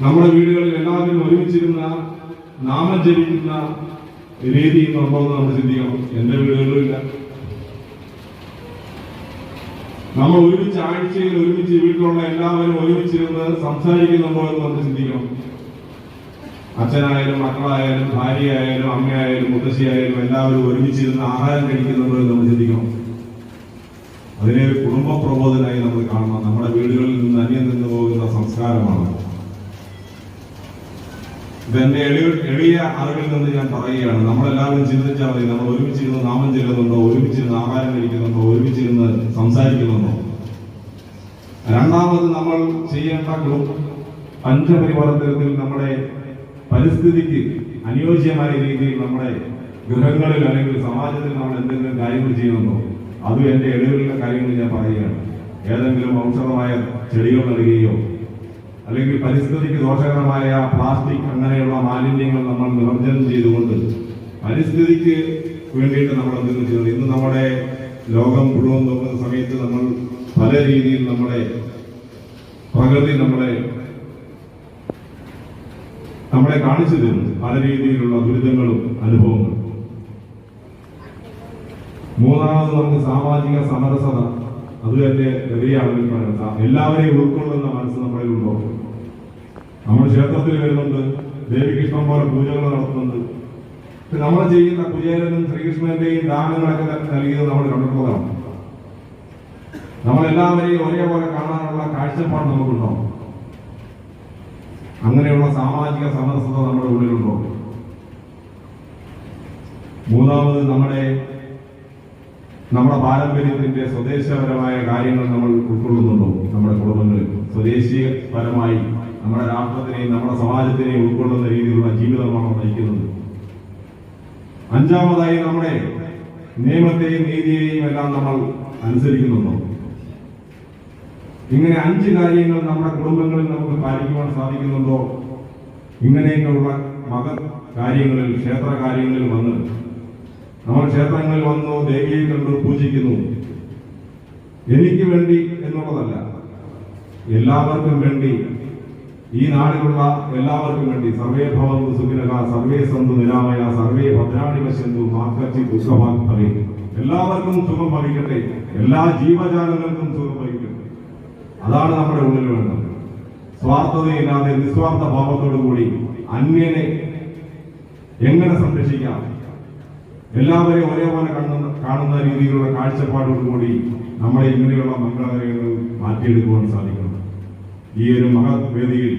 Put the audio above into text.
നമ്മുടെ വീടുകളിൽ എല്ലാവരും ഒരുമിച്ചിരുന്ന നാമം ജപിക്കുന്ന രീതി നമ്മൾ ചിന്തിക്കണം. എന്റെ വീടുകളിലും ഇല്ല. നമ്മൾ ഒരുമിച്ച് ആഴ്ചയിൽ ഒരുമിച്ച് വീട്ടിലുള്ള എല്ലാവരും ഒരുമിച്ചിരുന്ന് സംസാരിക്കുന്നുണ്ടോ എന്ന് നമ്മൾ ചിന്തിക്കണം. അച്ഛനായാലും മക്കളായാലും ഭാര്യയായാലും അമ്മയായാലും മുത്തശ്ശിയായാലും എല്ലാവരും ഒരുമിച്ചിരുന്ന് ആഹാരം കഴിക്കുന്നുണ്ടോ എന്ന് നമ്മൾ ചിന്തിക്കണം. അതിനെ കുടുംബ പ്രബോധനായി നമ്മൾ കാണണം. നമ്മുടെ വീടുകളിൽ നിന്ന് അന്യം നിന്ന് പോകുന്ന സംസ്കാരമാണ്. ഇതെന്റെ എളിയ എളിയ അറിവിൽ നിന്ന് ഞാൻ പറയുകയാണ് നമ്മളെല്ലാവരും ചിന്തിച്ചാൽ മതി നമ്മൾ ഒരുമിച്ചിരുന്ന് നാമം ചെല്ലുന്നുണ്ടോ ഒരുമിച്ചിരുന്ന് ആഹാരം കഴിക്കുന്നുണ്ടോ ഒരുമിച്ചിരുന്ന് സംസാരിക്കുന്നുണ്ടോ? രണ്ടാമത് നമ്മൾ ചെയ്യേണ്ട പഞ്ചപരിവർത്തനത്തിൽ നമ്മുടെ പരിസ്ഥിതിക്ക് അനുയോജ്യമായ രീതിയിൽ നമ്മുടെ ഗൃഹങ്ങളിൽ അല്ലെങ്കിൽ സമാജത്തിൽ നമ്മൾ എന്തെങ്കിലും കാര്യങ്ങൾ ചെയ്യുന്നുണ്ടോ അതും എന്റെ എളിവിലുള്ള കാര്യങ്ങൾ ഞാൻ പറയുകയാണ്. ഏതെങ്കിലും ഔഷധമായ ചെടികൾ നൽകുകയോ അല്ലെങ്കിൽ പരിസ്ഥിതിക്ക് ദോഷകരമായ പ്ലാസ്റ്റിക് അങ്ങനെയുള്ള മാലിന്യങ്ങൾ നമ്മൾ നിർജനം ചെയ്തുകൊണ്ട് പരിസ്ഥിതിക്ക് വേണ്ടിയിട്ട് നമ്മൾ എന്തെങ്കിലും ചെയ്യുന്നത് ഇന്ന് നമ്മുടെ ലോകം മുഴുവൻ നോക്കുന്ന സമയത്ത് നമ്മൾ പല രീതിയിൽ നമ്മുടെ പ്രകൃതി നമ്മളെ നമ്മളെ കാണിച്ചു തരുന്നു പല രീതിയിലുള്ള ദുരിതങ്ങളും അനുഭവങ്ങളും. മൂന്നാമത് നമുക്ക് സാമാജിക സമരസത അത് തന്നെ അളവിൽ പറയാം. എല്ലാവരെയും ഉൾക്കൊള്ളുന്ന മനസ്സ് നമ്മളിൽ ഉണ്ടോ നമ്മൾ ക്ഷേത്രത്തിൽ വരുന്നുണ്ട്. ദേവികൃഷ്ണൻ പോലെ പൂജകൾ നടത്തുന്നുണ്ട്. നമ്മൾ ചെയ്യുന്ന കുചേരനും ശ്രീകൃഷ്ണന്റെയും ദാനങ്ങളൊക്കെ നൽകിയത് നമ്മൾ കണ്ടിട്ടുള്ളതാണ്. നമ്മളെല്ലാവരെയും ഒരേപോലെ കാണാനുള്ള കാഴ്ചപ്പാട് നമുക്കുണ്ടോ അങ്ങനെയുള്ള സാമാജിക സമരസത നമ്മുടെ ഉള്ളിലുണ്ടോ മൂന്നാമത് നമ്മുടെ നമ്മുടെ പാരമ്പര്യത്തിന്റെ സ്വദേശപരമായ കാര്യങ്ങൾ നമ്മൾ ഉൾക്കൊള്ളുന്നുണ്ടോ? നമ്മുടെ കുടുംബങ്ങളിൽ സ്വദേശീയപരമായി നമ്മുടെ രാഷ്ട്രത്തിനെയും നമ്മുടെ സമാജത്തിനെയും ഉൾക്കൊള്ളുന്ന രീതിയിലുള്ള ജീവിതമാണ് നയിക്കുന്നത് അഞ്ചാമതായി നമ്മുടെ നിയമത്തെയും നീതിയെയും എല്ലാം നമ്മൾ അനുസരിക്കുന്നുണ്ടോ? ഇങ്ങനെ അഞ്ച് കാര്യങ്ങൾ നമ്മുടെ കുടുംബങ്ങളിൽ നമുക്ക് പാലിക്കുവാൻ സാധിക്കുന്നുണ്ടോ? ഇങ്ങനെയൊക്കെയുള്ള മത കാര്യങ്ങളിൽ ക്ഷേത്ര കാര്യങ്ങളിൽ വന്ന് നമ്മൾ ക്ഷേത്രങ്ങളിൽ വന്നു ദേവിയെ കണ്ടു പൂജിക്കുന്നു. എനിക്ക് വേണ്ടി എന്നുള്ളതല്ല എല്ലാവർക്കും വേണ്ടി ഈ നാടിലുള്ള എല്ലാവർക്കും വേണ്ടി സർവേ ഭവന്തു സുഖിനക സർവേ സന്തു നിരാമയ സർവേ ഭദ്രാണി പശ്യന്തു മാർക്കച്ചി ദുഃഖമാക്തവേ എല്ലാവർക്കും സുഖം ഭവിക്കട്ടെ എല്ലാ ജീവജാലങ്ങൾക്കും സുഖം ഭവിക്കട്ടെ. അതാണ് നമ്മുടെ ഉള്ളിൽ വേണ്ടത്. സ്വാർത്ഥതയില്ലാതെ നിസ്വാർത്ഥ ഭാവത്തോടു കൂടി അന്യനെ എങ്ങനെ സംരക്ഷിക്കാം? എല്ലാവരെയും ഒരേപോലെ കാണുന്ന കാണുന്ന രീതിയിലുള്ള കാഴ്ചപ്പാടോടുകൂടി നമ്മളെ ഇങ്ങനെയുള്ള മംഗളകാര്യങ്ങൾ മാറ്റിയെടുക്കുവാൻ സാധിക്കണം. ഈ ഒരു മഹത് വേദിയിൽ